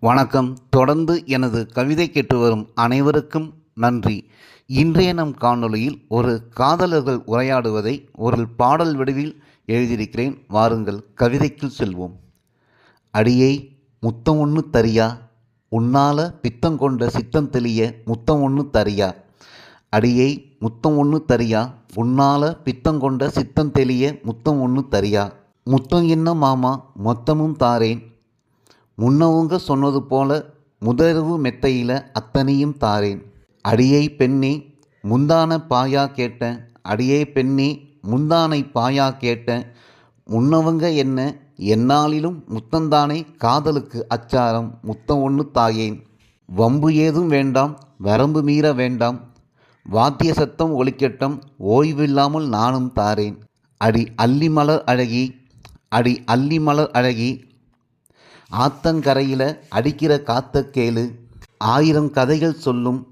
வணக்கம். தொடர்ந்து எனது கவிதை கேட்டு வரும் அனைவருக்கும் நன்றி. இன்றைய நம் காணொளியில் ஒரு காதலர்கள் உரையாடுவதை ஒரு பாடல் வடிவில் எழுதியிருக்கிறேன். வாருங்கள் கவிதைக்குள் செல்வோம். அடியை முத்தம் ஒன்று தரியா? உன்னால பித்தம் கொண்ட சித்தம் தெளிய முத்தம் ஒன்று தரியா? அடியை முத்தம் ஒன்று தரியா? உன்னால பித்தம் கொண்ட சித்தம் தெளிய முத்தம் ஒன்று தரியா? முத்தம் என்ன மாமா? மொத்தமும் தாரேன். முன்னவங்க சொன்னது போல முதலவு மெத்தையில் அத்தனையும் தாரேன். அடியை பெண்ணே முந்தான பாயா கேட்டேன் அடியே பெண்ணே முந்தானை பாயா கேட்டேன் முன்னவங்க என்ன எந்நாளிலும் முத்தந்தானே காதலுக்கு அச்சாரம் முத்தம் ஒன்று தாயேன். வம்பு ஏதும் வேண்டாம் வரம்பு மீற வேண்டாம் வாத்திய சத்தம் ஒலிக்கட்டும் ஓய்வில்லாமல் நானும் தாரேன். அடி அல்லிமலர் அழகி அடி அல்லிமலர் அழகி ஆத்தங்கரையில் அடிக்கிற காத்த கேளு. ஆயிரம் கதைகள் சொல்லும்.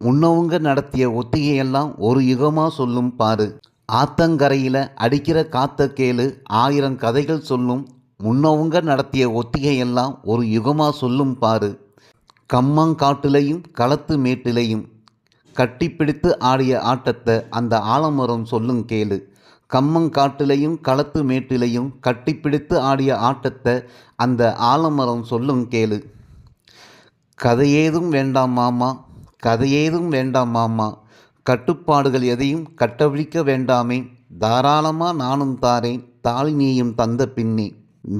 முன்னவங்க நடத்திய ஒத்திகையெல்லாம் ஒரு யுகமாக சொல்லும் பாரு. ஆத்தங்கரையில் அடிக்கிற காத்த கேளு ஆயிரம் கதைகள் சொல்லும். முன்னவங்க நடத்திய ஒத்திகையெல்லாம் ஒரு யுகமாக சொல்லும் பாரு. கம்மங்காட்டுலையும் களத்து மேட்டிலையும் கட்டிப்பிடித்து ஆடிய ஆட்டத்தை அந்த ஆலமரம் சொல்லும் கேளு. கம்மங்காட்டிலையும் களத்து மேட்டிலையும் கட்டிப்பிடித்து ஆடிய ஆட்டத்தை அந்த ஆலமரம் சொல்லும் கேளு. கதையேதும் வேண்டாம் மாமா கதையேதும் வேண்டாம் மாமா கட்டுப்பாடுகள் எதையும் கட்டவிழிக்க வேண்டாமே தாராளமாக நானும் தாரேன் தாய் நீயும் தந்த பின்னே.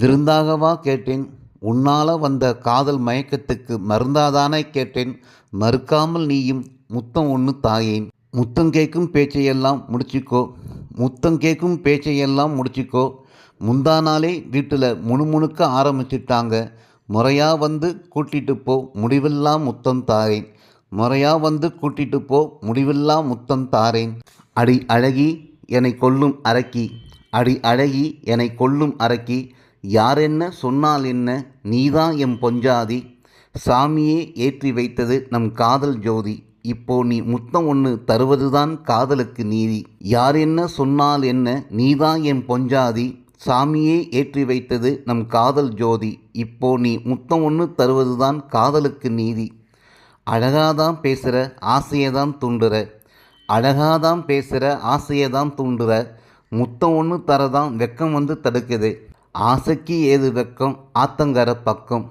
விருந்தாகவா கேட்டேன் உன்னால வந்த காதல் மயக்கத்துக்கு மருந்தாதானே கேட்டேன் மறுக்காமல் நீயும் முத்தம் ஒன்று தாயேன். முத்தம் கேட்கும் பேச்சையெல்லாம் முடிச்சுக்கோ. முத்தம் கேட்கும் பேச்சையெல்லாம் முடிச்சுக்கோ. முந்தா நாளே வீட்டில் முணுமுணுக்க ஆரம்பிச்சிட்டாங்க. முறையாக வந்து கூட்டிட்டு போ முடிவெல்லாம் முத்தம் தாரேன். முறையாக வந்து கூட்டிட்டு போ முடிவெல்லாம் முத்தம் தாரேன். அடி அழகி என்னை கொல்லும் அரக்கி. அடி அழகி என்னை கொல்லும் அரக்கி. யார் என்ன சொன்னால் என்ன நீதான் எம் பொஞ்சாதி. சாமியே ஏற்றி வைத்தது நம் காதல் ஜோதி. இப்போ நீ முத்தம் ஒன்று தருவதுதான் காதலுக்கு நீதி. யார் என்ன சொன்னால் என்ன? நீதான் என் பொஞ்சாதி. சாமியே ஏற்றி வைத்தது நம் காதல் ஜோதி. இப்போ நீ முத்தம் ஒன்று தருவதுதான் காதலுக்கு நீதி. அழகாதான் பேசுகிற ஆசையைதான் தூண்டுற. அழகாதான் பேசுகிற ஆசையைதான் தூண்டுற. முத்தம் ஒன்று தரதான் வெக்கம் வந்து தடுக்குது. ஆசைக்கு ஏது வெக்கம்? ஆத்தங்கர பக்கம்.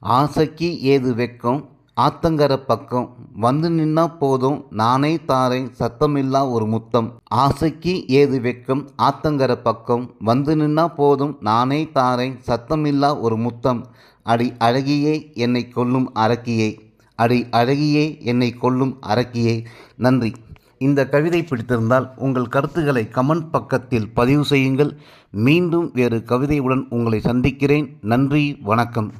ஆசைக்கு ஏது வெக்கம்? ஆத்தங்கர பக்கம். வந்து நின்னா போதும் நானே தாரேன் சத்தமில்லா ஒரு முத்தம். ஆசைக்கு ஏது வெக்கம் ஆத்தங்கர பக்கம். வந்து நின்னா போதும் நானே தாரேன் சத்தமில்லா ஒரு முத்தம். அடி அழகியே என்னை கொல்லும் அரக்கியே. அடி அழகியே என்னை கொல்லும் அரக்கியே. நன்றி. இந்த கவிதை பிடித்திருந்தால் உங்கள் கருத்துக்களை கமெண்ட் பக்கத்தில் பதிவு செய்யுங்கள். மீண்டும் வேறு கவிதையுடன் உங்களை சந்திக்கிறேன். நன்றி வணக்கம்.